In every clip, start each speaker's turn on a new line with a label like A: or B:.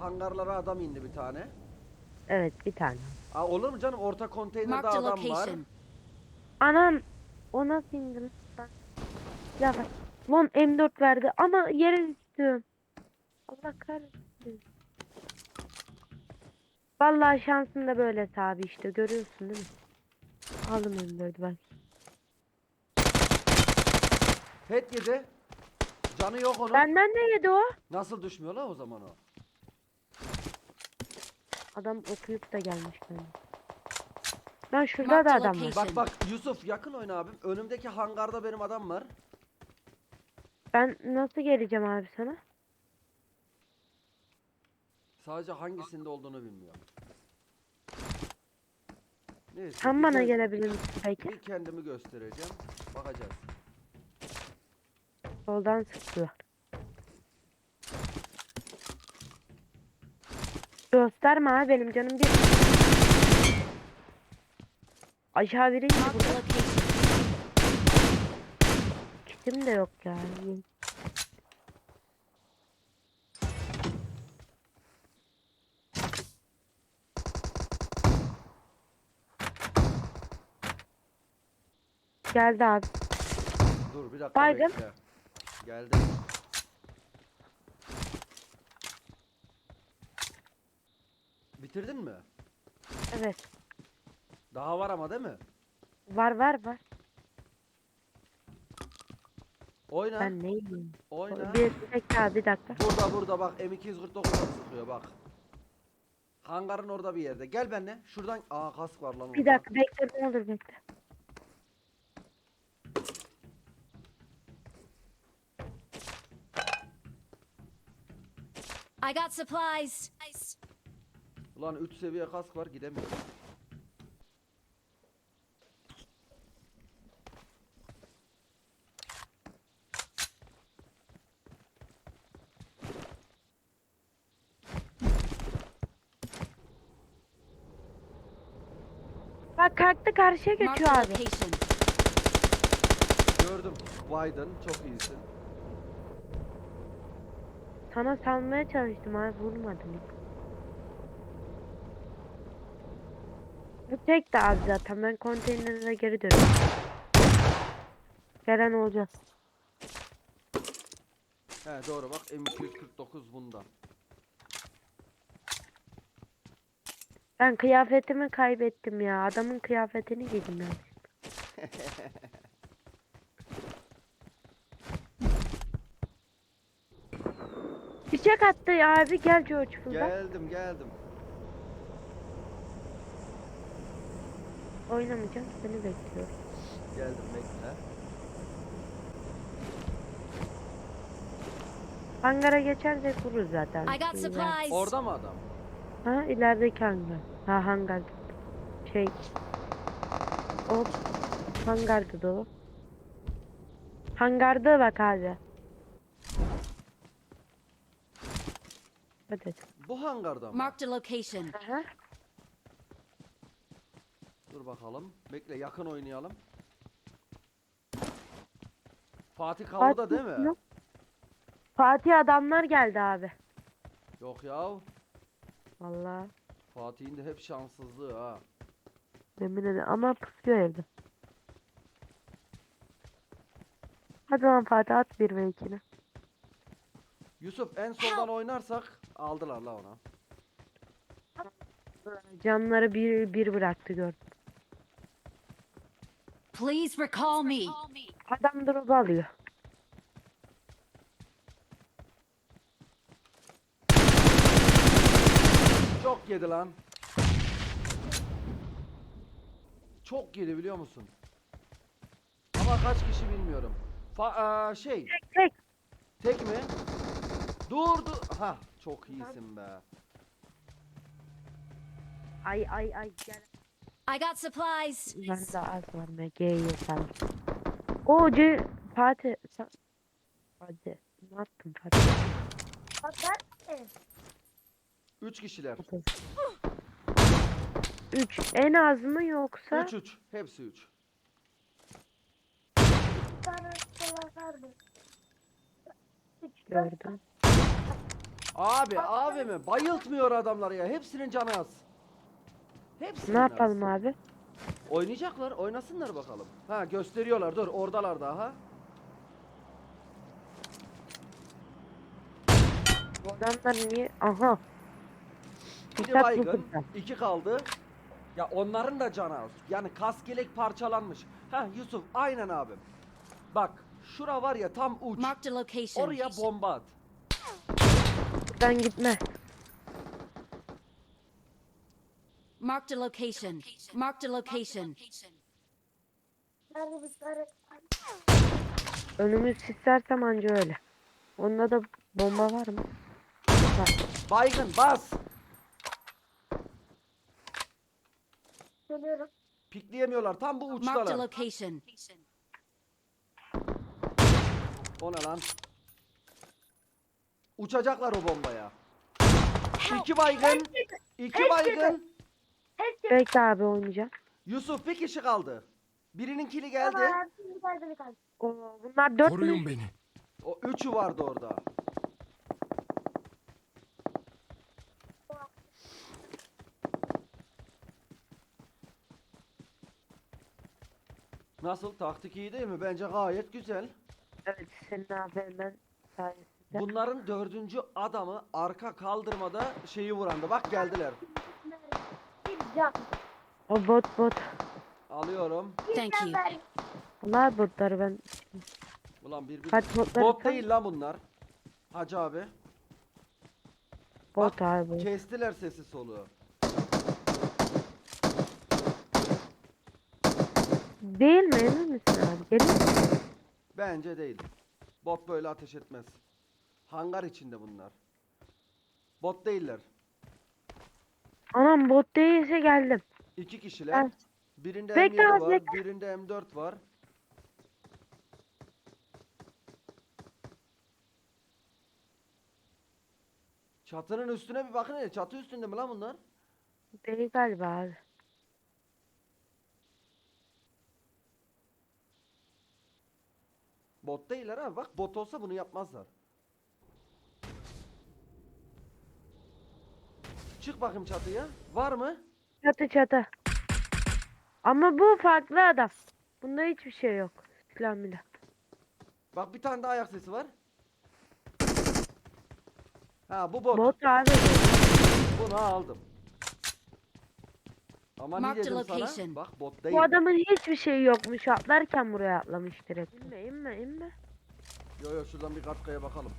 A: hangarlara adam indi bir tane.
B: Evet bir tane.
A: Aa, olur mu canım orta konteynerde
C: Marked a
A: adam var.
C: location.
B: Anam o nasıl indi lan? Ya bak. Lan M4 verdi ama yere düştüm. Allah kahretsin. Vallahi şansın da böyle abi işte görüyorsun değil mi? Aldım M4'ü bak.
A: Head yedi. Canı yok onun.
B: Benden ne yedi o?
A: Nasıl düşmüyor la o zaman o?
B: Adam okuyup da gelmiş bana. Ben şurada da adam var.
A: Bak bak Yusuf yakın oyna abim. Önümdeki hangarda benim adam var.
B: Ben nasıl geleceğim abi sana?
A: Sadece hangisinde olduğunu bilmiyorum. Neyse.
B: Sen
A: bir
B: bana
A: kend-
B: gelebilir misin peki?
A: Bir kendimi göstereceğim. Bakacağız.
B: Soldan sıktılar. Gösterme abi benim canım bir. Aşağı biri. Kitim de yok ya. Geldi abi.
A: Dur bir dakika
B: Baygın.
A: bekle. Geldi. Bitirdin mi?
B: Evet.
A: Daha var ama değil mi?
B: Var var var.
A: Oyna.
B: Ben neyim?
A: Oyna.
B: Bir dakika bir dakika.
A: Burada burada bak M249'dan sıkıyor bak. Hangarın orada bir yerde. Gel benimle. Şuradan aa kask var lan
B: Bir
A: orada.
B: dakika bekle ne olur bekle.
C: I got supplies.
A: Ulan 3 seviye kask var gidemiyorum.
B: Bak kalktı karşıya
C: Marked
B: geçiyor
C: a
B: abi.
C: location.
A: Gördüm. Biden çok iyisin.
B: Sana salmaya çalıştım abi vurmadım. Tek de abi zaten ben konteynerine geri dönüyorum. Gelen olacak.
A: He doğru bak M249 bunda.
B: Ben kıyafetimi kaybettim ya. Adamın kıyafetini giydim ya. Çiçek attı ya abi gel George Fırla.
A: Geldim geldim.
B: Oynamayacağım seni bekliyorum.
A: Geldim bekle.
B: Hangara geçersek vururuz zaten.
C: I got
B: İler-
C: supplies.
A: Orada mı adam?
B: Ha ilerideki hangar. Ha hangar. Şey. O hangardı da o. Hangarda bak abi. Hadi.
A: Bu hangarda mı?
C: Marked a location.
B: Aha.
A: Dur bakalım. Bekle yakın oynayalım. Fatih Kavu'da değil mi?
B: Yok. Fatih adamlar geldi abi.
A: Yok ya.
B: Vallahi
A: Fatih'in de hep şanssızlığı ha.
B: yemin ederim ama pusuyor evde. Hadi lan Fatih at bir ve ikini.
A: Yusuf en soldan oynarsak aldılar la ona.
B: Canları bir bir bıraktı gördüm.
C: Please recall me.
B: Adam drop alıyor.
A: Çok yedi lan. Çok yedi biliyor musun? Ama kaç kişi bilmiyorum. Fa aa, şey,
B: Tek.
A: tek mi? Dur dur. Ha, çok iyisin be.
B: Ay ay ay gel.
C: I got supplies.
B: Ben de az var MG'yi yapalım. O C Fatih sen... Hadi ne yaptın Fatih?
A: Üç kişiler.
B: 3 en az mı yoksa?
A: Üç üç. Hepsi üç.
B: Gördüm.
A: Abi abi mi? Bayıltmıyor adamları ya. Hepsinin canı az. Hepsinin
B: Ne yapalım abi?
A: Oynayacaklar. Oynasınlar bakalım. Ha gösteriyorlar. Dur oradalar daha.
B: Adamlar niye? Aha.
A: Biri
B: Fırsat
A: baygın. iki kaldı. Ya onların da canı az. Yani kaskelek parçalanmış. Ha Yusuf aynen abim. Bak şura var ya tam uç.
C: Marked a location.
A: Oraya bomba at.
B: Buradan gitme.
C: Marked a location. Marked a location.
B: Önümü sislersem anca öyle. Onda da bomba var mı? Var.
A: Baygın bas. Pikleyemiyorlar. Tam bu
C: Marked a
A: uçtalar.
C: location.
A: O ne lan? Uçacaklar o bombaya. İki baygın. iki baygın.
B: Bekle abi oynayacağım.
A: Yusuf bir kişi kaldı. Birinin kili geldi.
B: Oo, bunlar dört
D: Koruyun
B: mü?
D: beni.
A: O üçü vardı orada. Nasıl? Taktik iyi değil mi? Bence gayet güzel.
B: Evet senin AVM'n sayesinde.
A: Bunların dördüncü adamı arka kaldırmada şeyi vurandı. Bak geldiler.
B: O bot bot.
A: Alıyorum.
C: Thank you.
B: Bunlar botları ben.
A: Ulan bir, bir...
B: Kaç botları
A: Bot değil lan bunlar. Hacı abi.
B: Bot
A: Bak,
B: abi.
A: Kestiler sesi soluğu.
B: Değil mi emin misin abi? Gelin.
A: Bence değil. Bot böyle ateş etmez. Hangar içinde bunlar. Bot değiller.
B: Anam bot değilse geldim.
A: İki kişiler.
B: Evet.
A: Birinde
B: Bekle
A: M7
B: abi,
A: var,
B: bekle.
A: birinde M4 var. Çatının üstüne bir bakın hele. Çatı üstünde mi lan bunlar?
B: Değil galiba abi.
A: Bot değiller abi. Bak bot olsa bunu yapmazlar. Çık bakayım çatıya. Var mı?
B: Çatı çatı. Ama bu farklı adam. Bunda hiçbir şey yok. Milah.
A: Bak bir tane daha ayak sesi var. Ha bu bot.
B: Bot abi.
A: Bunu aldım. Ama ne
C: Marked
A: dedim sana?
C: location.
A: Bak bot değil.
B: Bu adamın hiçbir şey yokmuş. Atlarken buraya atlamış direkt. İnme inme inme.
A: Yo yo şuradan bir katkaya bakalım.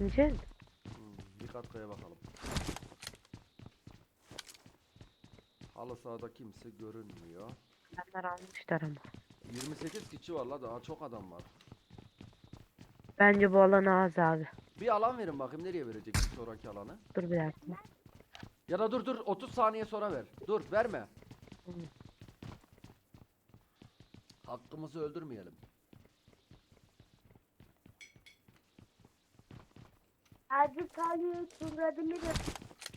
B: İneceksin.
A: Hmm, bir katkaya bakalım. Halı sahada kimse görünmüyor.
B: Adamlar almışlar ama.
A: 28 kişi var la daha çok adam var.
B: Bence bu alan az abi.
A: Bir alan verin bakayım nereye verecek bir sonraki alanı.
B: Dur bir dakika.
A: Ya da dur dur 30 saniye sonra ver. Dur verme.
B: Hı.
A: Hakkımızı öldürmeyelim.
E: Hadi kalıyor kurabilirim.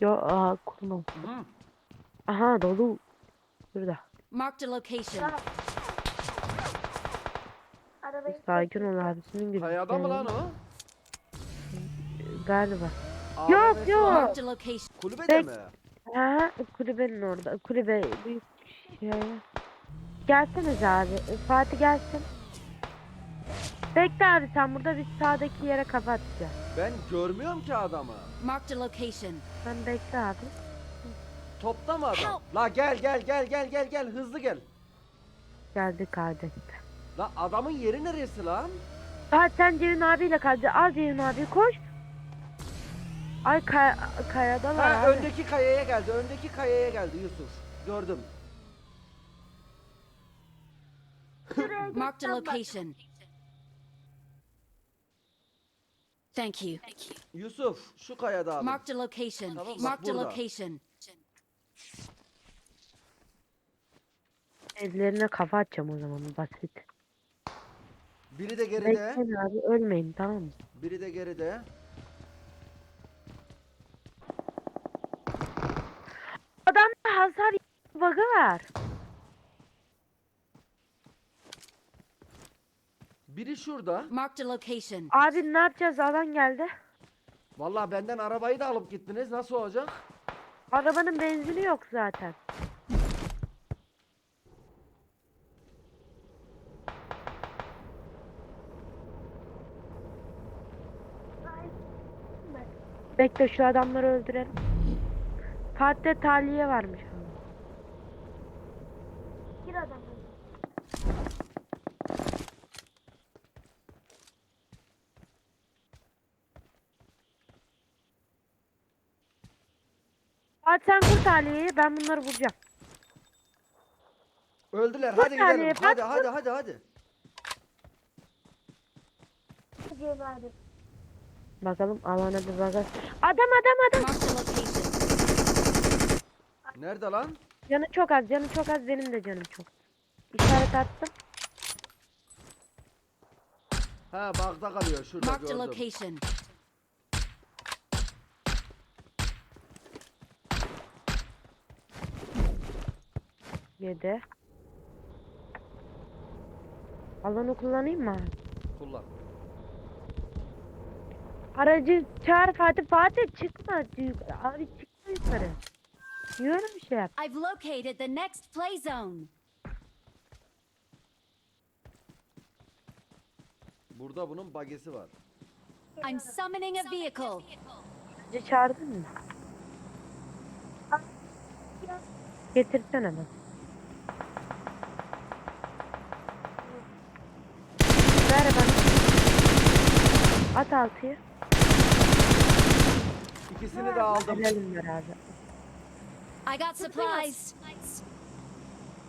B: Yo aha kurma.
A: Hı.
B: Aha dolu. Burada.
C: Marked a location.
E: Arabayı
B: Sakin ol abisinin gibi.
A: Kayada mı lan o?
B: Galiba. Yok,
A: AVM'si
B: yok.
A: var.
C: Marked a location.
A: Kulübede
B: Pek-
A: mi?
B: Ha kulübenin orada. Kulübe büyük şey. Gelseniz abi. Fatih gelsin. Bekle abi sen burada biz sağdaki yere kapatacağız.
A: Ben görmüyorum ki adamı.
C: Marked a location.
B: Sen bekle abi.
A: Topta mı adam? La gel gel gel gel gel gel hızlı gel.
B: Geldi kardeş.
A: La adamın yeri neresi lan?
B: Fatih sen Ceyhun abiyle kaldı. Al Ceyhun abi koş. Ay kay kayadalar
A: Ha
B: abi.
A: öndeki kayaya geldi. Öndeki kayaya geldi Yusuf. Gördüm.
C: Marked a location. Thank you.
A: Yusuf şu kayada abi.
C: Marked a location.
A: Tamam, bak
C: Marked a
A: burada.
C: location.
B: Evlerine kafa atacağım o zaman basit.
A: Biri de geride.
B: Bekleyin abi ölmeyin tamam mı?
A: Biri de geride.
B: Adamda hasar bug'ı var.
A: Biri şurada.
C: Marked a location.
B: Abi ne yapacağız alan geldi.
A: Vallahi benden arabayı da alıp gittiniz. Nasıl olacak?
B: Arabanın benzini yok zaten. Bekle şu adamları öldürelim. Fatih'te tahliye varmış.
E: Bir adam.
B: Fatih sen kur tahliyeyi ben bunları vuracağım.
A: Öldüler. Hadi gidelim. Hadi
B: bak-
A: hadi hadi hadi.
B: Bakalım alana bir bakalım. Adam adam adam.
A: Nerede lan?
B: Canı çok az canı çok az benim de canım çok. İşaret attım.
A: Ha bagda kalıyor şurada
C: Marked a
A: gördüm.
C: location.
B: Yedi. Alanı kullanayım mı?
A: Kullan.
B: Aracı çağır Fatih. Fatih çıkma. Abi çıkma yukarı. Öyle bir şey yap?
C: I've located the next play zone.
A: Burada bunun bagesi var.
C: I'm summoning a vehicle.
B: Aracı çağırdın mı? Getirsene bak. Ver bana. At altıyı.
A: İkisini de aldım.
B: Helalim ver abi.
C: I got supplies.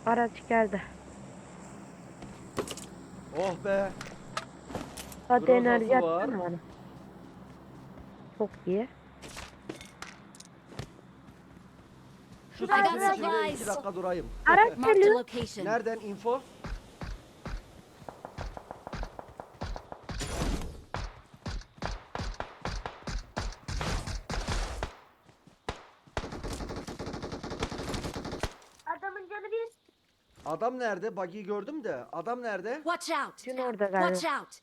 B: Araç geldi.
A: Oh be.
B: Hadi
A: Grozası
B: enerji atsana bana. Çok iyi.
A: Şu
C: I got supplies.
A: iki dakika durayım.
B: Araç geliyor.
A: Nereden info? Adam nerede? Buggy'i gördüm de. Adam nerede?
C: Watch out.
B: Dün orada
C: Watch
B: galiba.
C: out.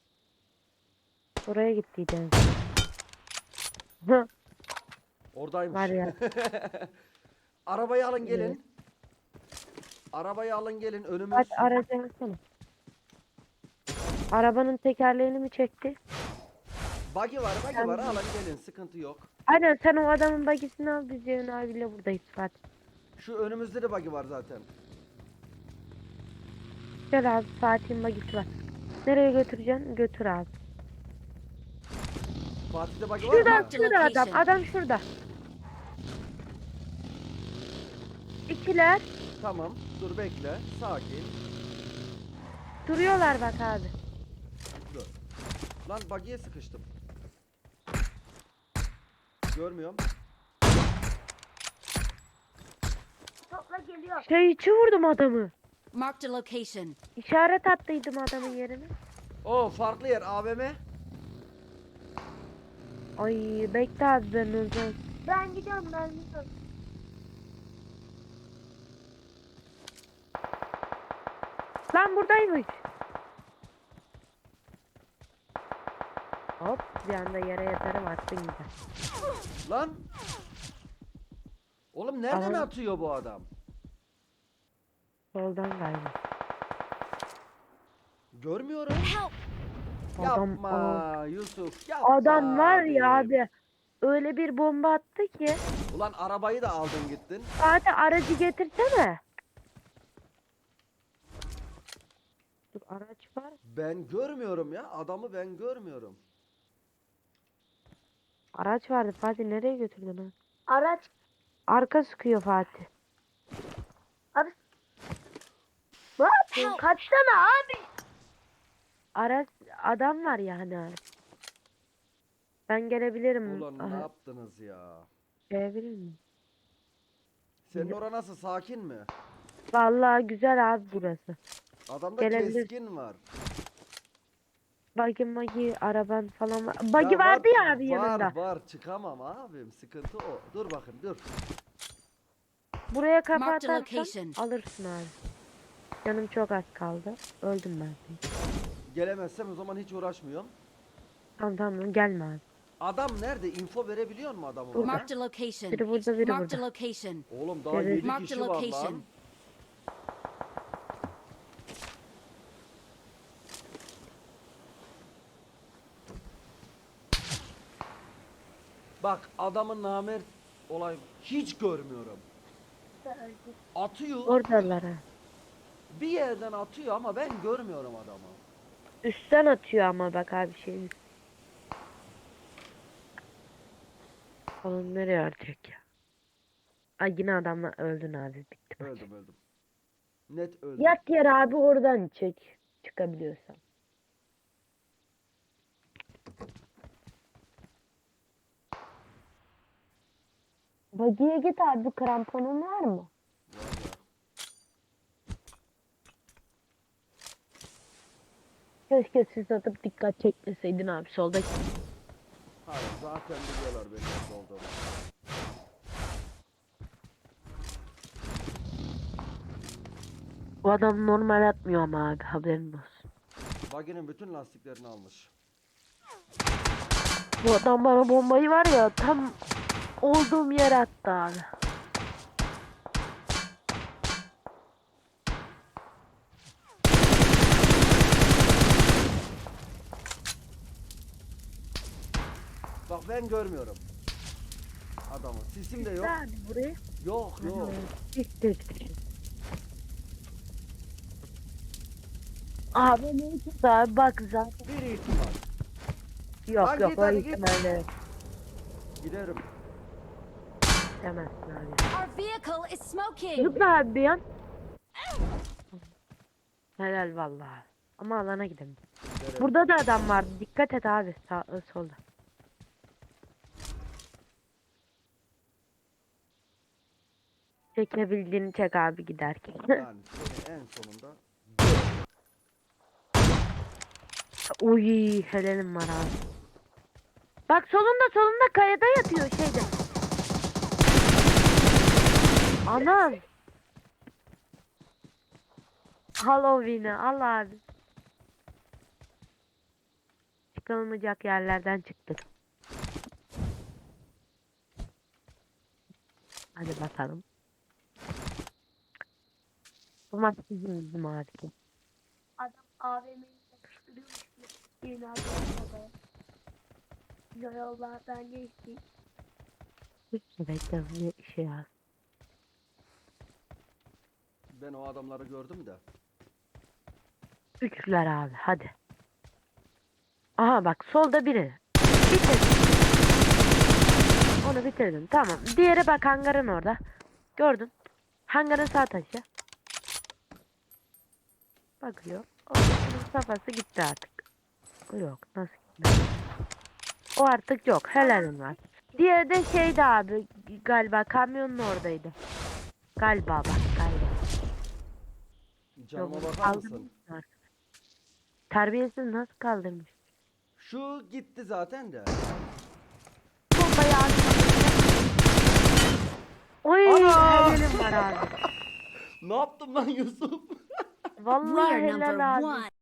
B: Oraya gittiydi.
A: Oradaymış.
B: Var ya.
A: Arabayı alın gelin. Arabayı alın gelin önümüz.
B: Hadi araca alsana. Arabanın tekerleğini mi çekti?
A: Buggy var, buggy var. Alın gelin. Sıkıntı yok.
B: Aynen sen o adamın bagisini al biz Ceyhun abiyle buradayız Fatih.
A: Şu önümüzde de buggy var zaten.
B: Gel abi Fatih'in bagisi var. Nereye götüreceksin? Götür abi.
A: Fatih'te buggy var
B: Şurada
A: mı?
B: Şurada adam. Adam şurada. İkiler
A: Tamam. Dur bekle. Sakin.
B: duruyorlar bak abi.
A: Dur. Lan buggy'e sıkıştım. Görmüyorum.
E: Topla geliyor.
B: Şey içi vurdum adamı.
C: Marked a location.
B: İşaret attıydım adamın yerine.
A: O farklı yer AVM.
B: Ay bekle abi ben olacağım.
E: Ben gidiyorum ben gidiyorum.
B: Lan buradaymış. Hop bir anda yere yatarım attın güzel.
A: Lan. Oğlum nereden
B: Ama-
A: atıyor bu adam?
B: Soldan galiba.
A: Görmüyorum.
C: Help.
B: Adam,
A: yapma
B: aa.
A: Yusuf. Yapma
B: Adam var ya
A: abi.
B: Öyle bir bomba attı ki.
A: Ulan arabayı da aldın gittin.
B: Fatih aracı getirsene. Dur araç var.
A: Ben görmüyorum ya. Adamı ben görmüyorum.
B: Araç vardı Fatih nereye götürdün ha?
E: Araç.
B: Arka sıkıyor Fatih.
E: Ne yapıyorsun? Kaçsana abi.
B: Araç adam var ya hani. Ben gelebilirim.
A: Ulan
B: Aha,
A: ne yaptınız ya?
B: Gelebilir miyim?
A: Senin ora nasıl? Sakin mi?
B: Vallahi güzel abi burası.
A: Adamda
B: Gelebilir.
A: keskin var.
B: Buggy magi araban falan var.
A: Ya
B: Buggy
A: var-
B: vardı ya abi yanında.
A: Var var çıkamam abim. Sıkıntı o. Dur bakın dur.
B: Buraya
C: Marked a
B: atarsan
C: location.
B: alırsın abi. Canım çok az kaldı. Öldüm ben.
A: Gelemezsem o zaman hiç uğraşmıyorum.
B: Tamam tamam gelme abi.
A: Adam nerede? Info verebiliyor mu adamı
B: Burada.
C: Marked a location.
B: Biri burada biri
C: Marked a
B: burada.
C: location.
A: Oğlum daha
B: Evet.
A: 7
C: Marked
A: kişi var lan.
C: location.
A: Bak adamın namert olay hiç görmüyorum. Atıyor.
B: Oradalar ha.
A: Bir yerden atıyor ama ben görmüyorum adamı.
B: Üstten atıyor ama bak abi şeyin. Oğlum nereye atacak ya? Ay yine adamla öldün abi bitti maç.
A: Öldüm öldüm. Net öldüm.
B: Yat yer abi oradan çek. Çıkabiliyorsan. Bagiye git abi kramponun var mı?
A: Var ya.
B: Keşke siz atıp dikkat çekmeseydin abi soldaki.
A: Hayır zaten biliyorlar benim nerede olduğumu.
B: Bu adam normal atmıyor ama abi haberin olsun.
A: Bagi'nin bütün lastiklerini almış.
B: Bu adam bana bombayı var ya tam olduğum yere attı abi.
A: Ben görmüyorum. Adamı. Sisim de yok.
B: Abi buraya.
A: Yok yok.
B: İşte işte. Abi ne için abi bak zaten.
A: Bir ihtimal.
B: Yok
A: Hadi
B: yok
A: git,
B: o
A: hadi git.
B: ihtimalle
A: Giderim.
B: demezsin abi.
C: Our vehicle is smoking.
B: Zıpla abi bir an. Helal vallahi. Ama alana gidelim.
A: Giderim.
B: Burada da adam vardı. Dikkat et abi sağ solda. Çekebildiğini çek abi giderken.
A: Yani seni en sonunda
B: Uy helalim var abi. Bak solunda solunda kayada yatıyor şeyde. Anam. Halloween'i al abi. Çıkılmayacak yerlerden çıktık. Hadi bakalım. Bu maç bizim bizim abi.
E: Adam AVM'yi sıkıştırıyormuş. Yeni adamla Yollardan geçtik.
B: Hiç ne işe yaz.
A: ben o adamları gördüm de.
B: Üçler abi hadi. Aha bak solda biri. Bitirdim. Onu bitirdim tamam. Diğeri bak hangarın orada. Gördün. Hangarın sağ taşı. Bakıyor. O onun kafası gitti artık. Yok nasıl gitti? O artık yok. Helalim var. Diğeri de şeydi abi galiba kamyonun oradaydı. Galiba bak galiba. Yok,
A: bakar mısın?
B: Terbiyesiz nasıl kaldırmış?
A: Şu gitti zaten de.
B: Bombayı atmadı. Oy
A: Ana!
B: helalim var abi.
A: Ne yaptım lan Yusuf?
B: Vallahi helal abi.
C: one.